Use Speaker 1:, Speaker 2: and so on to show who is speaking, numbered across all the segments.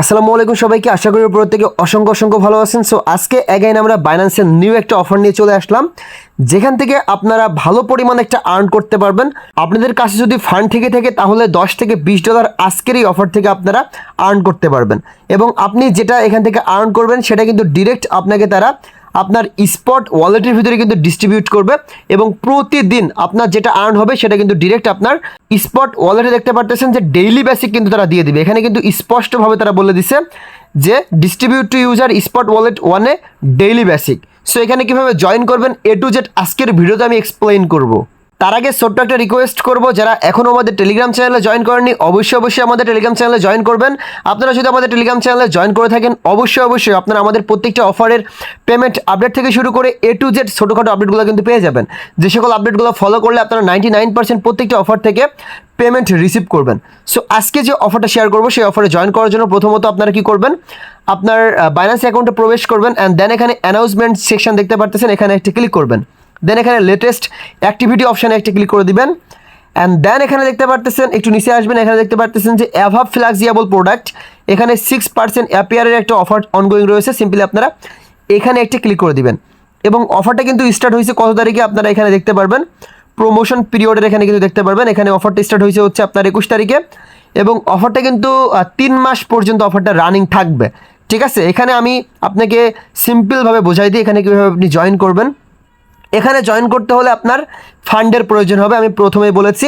Speaker 1: আসসালামু আলাইকুম সবাইকে, আশা করি থেকে অসংখ্য অসংখ্য ভালো আছেন। সো আজকে অ্যাগাইন আমরা বাইন্যান্সের নিউ একটা অফার নিয়ে চলে আসলাম। যেখান থেকে আপনারা ভালো পরিমাণ একটা আর্ন করতে পারবেন। আপনাদের কাছে যদি ফান্ড থেকে থাকে, তাহলে দশ থেকে বিশ ডলার আজকের এই অফার থেকে আপনারা আর্ন করতে পারবেন। এবং আপনি যেটা এখান থেকে আর্ন করবেন, সেটা কিন্তু ডিরেক্ট আপনাকে তারা আপনার স্পট ওয়ালেটের ভিতরে কিন্তু ডিস্ট্রিবিউট করবে এবং প্রতিদিন আপনার যেটা আর্ন হবে সেটা কিন্তু ডিরেক্ট আপনার স্পট ওয়ালেটে দেখতে পারতেছেন যে ডেইলি বেসিক কিন্তু তারা দিয়ে দিবে। এখানে কিন্তু স্পষ্টভাবে তারা বলে দিছে যে distribute to user spot wallet ওয়ানে ডেইলি বেসিক সো এখানে কীভাবে জয়েন করবেন এ টু জেড আজকের ভিডিওতে আমি এক্সপ্লেইন করব। তার আগে ছোট্ট একটা রিকোয়েস্ট করব, যারা এখনও আমাদের টেলিগ্রাম চ্যানেলে জয়েন করেননি, অবশ্যই অবশ্যই আমাদের টেলিগ্রাম চ্যানেলে জয়েন করবেন। আপনারা যদি আমাদের টেলিগ্রাম চ্যানেলে জয়েন করে থাকেন, অবশ্যই অবশ্যই আপনারা আমাদের প্রত্যেকটা অফারের পেমেন্ট আপডেট থেকে শুরু করে এ টু জেড ছোটোখাটো আপডেটগুলো কিন্তু পেয়ে যাবেন। যে সকল আপডেটগুলো ফলো করলে আপনারা নাইনটি নাইন পার্সেন্ট প্রত্যেকটা অফার থেকে পেমেন্ট রিসিভ করবেন। সো আজকে যে অফারটা শেয়ার করব, সেই অফারে জয়েন করার জন্য প্রথমত আপনারা কি করবেন? আপনার বাইন্যান্স অ্যাকাউন্টে প্রবেশ করবেন অ্যান্ড দেন এখানে অ্যানাউন্সমেন্ট সেকশন দেখতে পারতেছেন, এখানে একটি ক্লিক করবেন। দেন এখানে লেটেস্ট অ্যাক্টিভিটি অপশানে একটি ক্লিক করে দিবেন। অ্যান্ড দেন এখানে দেখতে পারতেছেন, একটু নিচে আসবেন, এখানে দেখতে পারতেছেন যে অ্যাভাব ফ্লাক্সিয়াবল প্রোডাক্ট এখানে সিক্স পার্সেন্ট অ্যাপিয়ারের একটা অফার অনগোয়িং রয়েছে। সিম্পলি আপনারা এখানে একটি ক্লিক করে দিবেন। এবং অফারটা কিন্তু স্টার্ট হয়েছে কত তারিখে আপনারা এখানে দেখতে পারবেন। প্রমোশন পিরিয়ডের এখানে কিন্তু দেখতে পারবেন। এখানে অফারটা স্টার্ট হয়েছে হচ্ছে আপনার একুশ তারিখে। এবং অফারটা কিন্তু তিন মাস পর্যন্ত অফারটা রানিং থাকবে। ঠিক আছে? এখানে আমি আপনাকে সিম্পলভাবে বোঝাই দিই। এখানে কীভাবে আপনি জয়েন করবেন। এখানে জয়েন করতে হলে আপনার ফান্ডের প্রয়োজন হবে, আমি প্রথমেই বলেছি।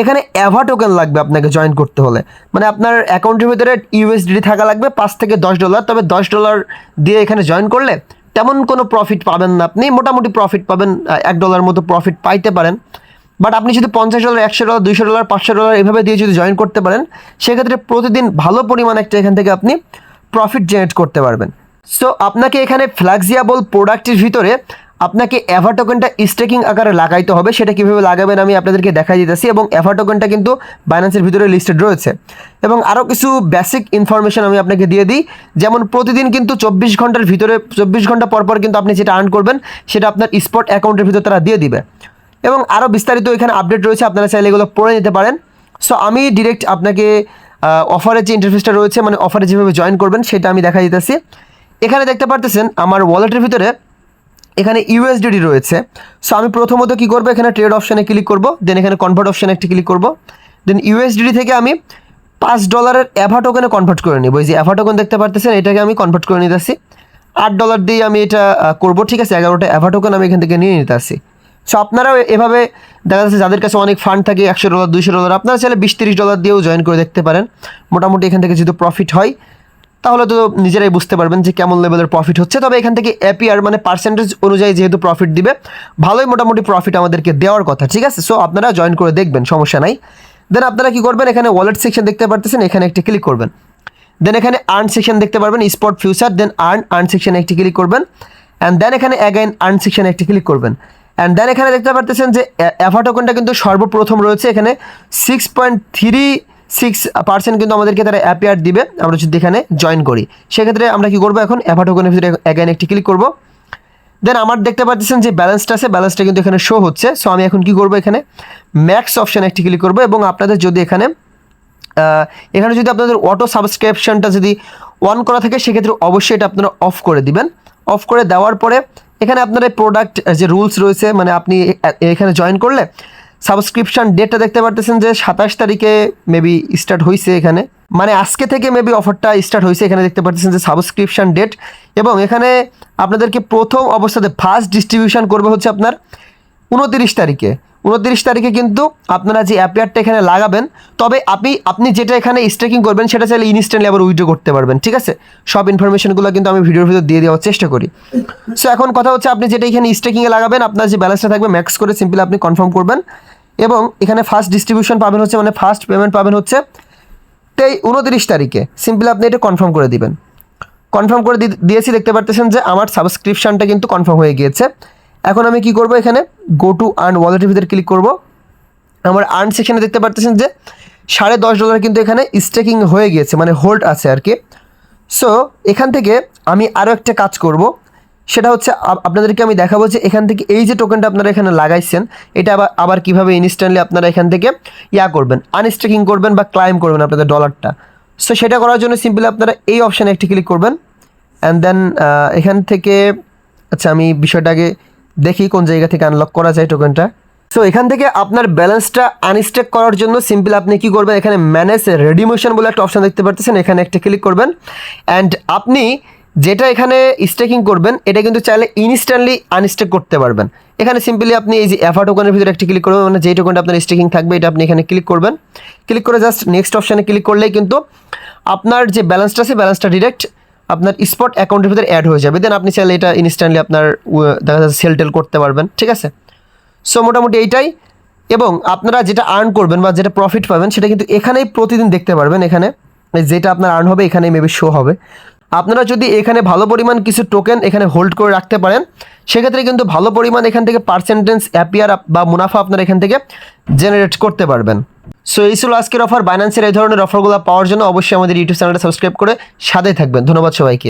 Speaker 1: এখানে অ্যাভা টোকেন লাগবে আপনাকে জয়েন করতে হলে। মানে আপনার অ্যাকাউন্টের ভিতরে ইউএসডি থাকা লাগবে, পাঁচ থেকে দশ ডলার তবে দশ ডলার দিয়ে এখানে জয়েন করলে তেমন কোনো প্রফিট পাবেন না আপনি। মোটামুটি প্রফিট পাবেন এক ডলার মতো প্রফিট পাইতে পারেন। বাট আপনি যদি পঞ্চাশ ডলার একশো ডলার দুইশো ডলার পাঁচশো ডলার এভাবে দিয়ে যদি জয়েন করতে পারেন, সেক্ষেত্রে প্রতিদিন ভালো পরিমাণ একটা এখান থেকে আপনি প্রফিট জেনারেট করতে পারবেন। সো আপনাকে এখানে ফ্ল্যাক্সিয়াবল প্রোডাক্টের ভিতরে আপনাকে অ্যাভা টোকেনটা স্টেকিং আকারে লাগাইতে হবে, সেটা কীভাবে লাগাবেন আমি আপনাদেরকে দেখাই দিতেছি এবং অ্যাভা টোকেনটা কিন্তু বাইন্যান্সের ভিতরে লিস্টেড রয়েছে। এবং আরও কিছু বেসিক ইনফরমেশন আমি আপনাকে দিয়ে দিই, যেমন প্রতিদিন কিন্তু চব্বিশ ঘণ্টার ভিতরে, চব্বিশ ঘণ্টা পর পর কিন্তু আপনি যেটা আর্ন করবেন, সেটা আপনার স্পট অ্যাকাউন্টের ভিতরে তারা দিয়ে দিবে। এবং আরও বিস্তারিত এখানে আপডেট রয়েছে, আপনারা চাইলে এগুলো পড়ে নিতে পারেন। সো আমি ডিরেক্ট আপনাকে অফারের যে ইন্টারফেসটা রয়েছে মানে অফারে যেভাবে জয়েন করবেন, সেটা আমি দেখা দিতেছি। এখানে দেখতে পারতেছেন, আমার ওয়ালেটের ভিতরে এখানে ইউএসডিডি রয়েছে। সো আমি প্রথমত কি করব? এখানে ট্রেড অপশানে ক্লিক করব। দেন এখানে কনভার্ট অপশানে একটি ক্লিক করব। দেন ইউএসডিডি থেকে আমি পাঁচ ডলারের অ্যাভা টোকেনে কনভার্ট করে নিব। এই যে অ্যাভা টোকেন দেখতে পারতেছেন, এটাকে আমি কনভার্ট করে নিতে আসি আট ডলার দিয়ে আমি এটা করব, ঠিক আছে? এগারোটা অ্যাভা টোকেন আমি এখান থেকে নিয়ে নিতে আসি সো আপনারাও এভাবে দেখা যাচ্ছে যাদের কাছে অনেক ফান্ড থাকে, একশো ডলার দুইশো ডলার আপনারা চাইলে বিশ তিরিশ ডলার দিয়েও জয়েন করে দেখতে পারেন। মোটামুটি এখান থেকে যেহেতু প্রফিট হয় তাহলে তো নিজেরাই বুঝতে পারবেন যে কেমন লেভেলের প্রফিট হচ্ছে। তবে এখান থেকে অ্যাপিয়ার মানে পার্সেন্টেজ অনুযায়ী যেহেতু প্রফিট দিবে, ভালোই মোটামুটি প্রফিট আমাদেরকে দেওয়ার কথা, ঠিক আছে? সো আপনারা জয়েন করে দেখবেন, সমস্যা নাই। দেন আপনারা কি করবেন? এখানে ওয়ালেট সেকশন দেখতে পারতেছেন, এখানে একটি ক্লিক করবেন। দেন এখানে আর্ন সেকশন দেখতে পারবেন spot future then earn earn সেকশনে একটি ক্লিক করবেন। অ্যান্ড দেন এখানে অ্যাগাইন আর্ন সেকশনে একটি ক্লিক করবেন। অ্যান্ড দেন এখানে দেখতে পারতেছেন যে অ্যাভা টোকেনটা কিন্তু সর্বপ্রথম রয়েছে এখানে six point three six percent কিন্তু আমাদেরকে তারা অ্যাপিয়ার দিবে। আমরা যদি এখানে জয়েন করি। সেক্ষেত্রে আমরা কি করব এখন? অ্যাভা টোকেনের ভিতরে অ্যাগাইন একটি ক্লিক করব। দেন আমার দেখতে পাচ্ছেন যে ব্যালেন্সটা আছে ব্যালেন্সটা কিন্তু এখানে শো হচ্ছে। সো আমি এখন কি করব এখানে? ম্যাক্স অপশানে একটি ক্লিক করব এবং আপনাদের যদি এখানে এখানে যদি আপনাদের অটো সাবস্ক্রিপশনটা যদি অন করা থাকে, সেক্ষেত্রে অবশ্যই এটা আপনারা অফ করে দিবেন। অফ করে দেওয়ার পরে এখানে আপনার এই প্রোডাক্ট যে রুলস রয়েছে মানে আপনি এখানে জয়েন করলে সাবস্ক্রিপশন ডেটটা দেখতে পারতেছেন যে সাতাশ তারিখে মেবি স্টার্ট হয়েছে এখানে। মানে আজকে থেকে মেবি অফারটা স্টার্ট হয়েছে এখানে দেখতে পাচ্ছেন যে সাবস্ক্রিপশন ডেট। এবং এখানে আপনাদেরকে প্রথম অবস্থাতে ফার্স্ট ডিস্ট্রিবিউশন করবে হচ্ছে আপনার উনতিরিশ তারিখে। উনত্রিশ তারিখে কিন্তু আপনারা যে অ্যাপিয়ারটা এখানে লাগাবেন, তবে আপনি আপনি যেটা এখানে স্ট্রেকিং করবেন, সেটা চাইলে ইনস্ট্যান্টলি আবার উইড্রো করতে পারবেন, ঠিক আছে? সব ইনফরমেশনগুলো কিন্তু আমি ভিডিওর ভিতর দিয়ে দেওয়ার চেষ্টা করি। সো এখন কথা হচ্ছে আপনি যেটা এখানে স্ট্রেকিংয়ে লাগাবেন, আপনার যে ব্যালেন্সটা থাকবে ম্যাক্স করে সিম্পলি আপনি কনফার্ম করবেন। এবং এখানে ফার্স্ট ডিস্ট্রিবিউশন পাবেন হচ্ছে মানে ফার্স্ট পেমেন্ট পাবেন হচ্ছে তেই উনত্রিশ তারিখে। সিম্পলি আপনি এটা কনফার্ম করে দিবেন। কনফার্ম করে দিয়েছি, দেখতে পারতেছেন যে আমার সাবস্ক্রিপশনটা কিন্তু কনফার্ম হয়ে গিয়েছে। এখন আমি কি করব এখানে? গো টু আর্ন ওয়ালেটের ভিতরে ক্লিক করব। আমার আর্ন সেকশনে দেখতে পারতেছেন যে, সাড়ে দশ ডলার কিন্তু এখানে স্টেকিং হয়ে গিয়েছে মানে হোল্ড আছে আর কি। সো এখান থেকে আমি আরও একটা কাজ করব। সেটা হচ্ছে আপনাদেরকে আমি দেখাবো যে এখান থেকে এই যে টোকেনটা আপনারা এখানে লাগাইছেন, এটা আবার আবার কীভাবে ইনস্ট্যান্টলি আপনারা এখান থেকে ইয়া করবেন আনস্টেকিং করবেন বা ক্লাইম করবেন আপনাদের ডলারটা সো সেটা করার জন্য সিম্পলি আপনারা এই অপশানে একটি ক্লিক করবেন। অ্যান্ড দেন এখান থেকে আচ্ছা আমি বিষয়টাকে দেখি কোন জায়গা থেকে আনলক করা যায় টোকেনটা সো এখান থেকে আপনার ব্যালেন্সটা আনস্টেক করার জন্য সিম্পল আপনি কি করবেন? এখানে ম্যানেজ রেডিমোশন বলে একটা অপশন দেখতে পাচ্ছেন এখানে একটা ক্লিক করবেন। অ্যান্ড আপনি যেটা এখানে স্টেকিং করবেন, এটা কিন্তু চাইলে ইনস্ট্যান্টলি আনস্টেক করতে পারবেন। এখানে সিম্পলি আপনি এই যে এফা টোকেনের ভিতরে একটা ক্লিক করবেন মানে যেই টোকনটা আপনার স্টেকিং থাকবে, এটা আপনি এখানে ক্লিক করবেন। ক্লিক করে জাস্ট নেক্সট অপশানে ক্লিক করলেই কিন্তু আপনার যে ব্যালেন্সটা আছে ব্যালেন্সটা ডিরেক্ট আপনার স্পট অ্যাকাউন্টের ভিতরে অ্যাড হয়ে যাবে। দেন আপনি চাইলে এটা ইনস্ট্যান্টলি আপনার দেখা যাচ্ছে সেল টেল করতে পারবেন। ঠিক আছে? সো মোটামুটি এইটাই। এবং আপনারা যেটা আর্ন করবেন বা যেটা প্রফিট পাবেন, সেটা কিন্তু এখানেই প্রতিদিন দেখতে পারবেন। এখানে যেটা আপনার আর্ন হবে, এখানেই মেবি শো হবে। আপনারা যদি এখানে ভালো পরিমাণ কিছু টোকেন এখানে হোল্ড করে রাখতে পারেন, সেক্ষেত্রে কিন্তু ভালো পরিমাণ এখান থেকে পার্সেন্টেজ অ্যাপিয়ার বা মুনাফা আপনারা এখান থেকে জেনারেট করতে পারবেন। সো এই ছিল আজকের অফার বাইন্যান্সের এই ধরনের অফারগুলো পাওয়ার জন্য অবশ্যই আমাদের ইউটিউব চ্যানেলটা সাবস্ক্রাইব করে সাথে থাকবেন। ধন্যবাদ সবাইকে।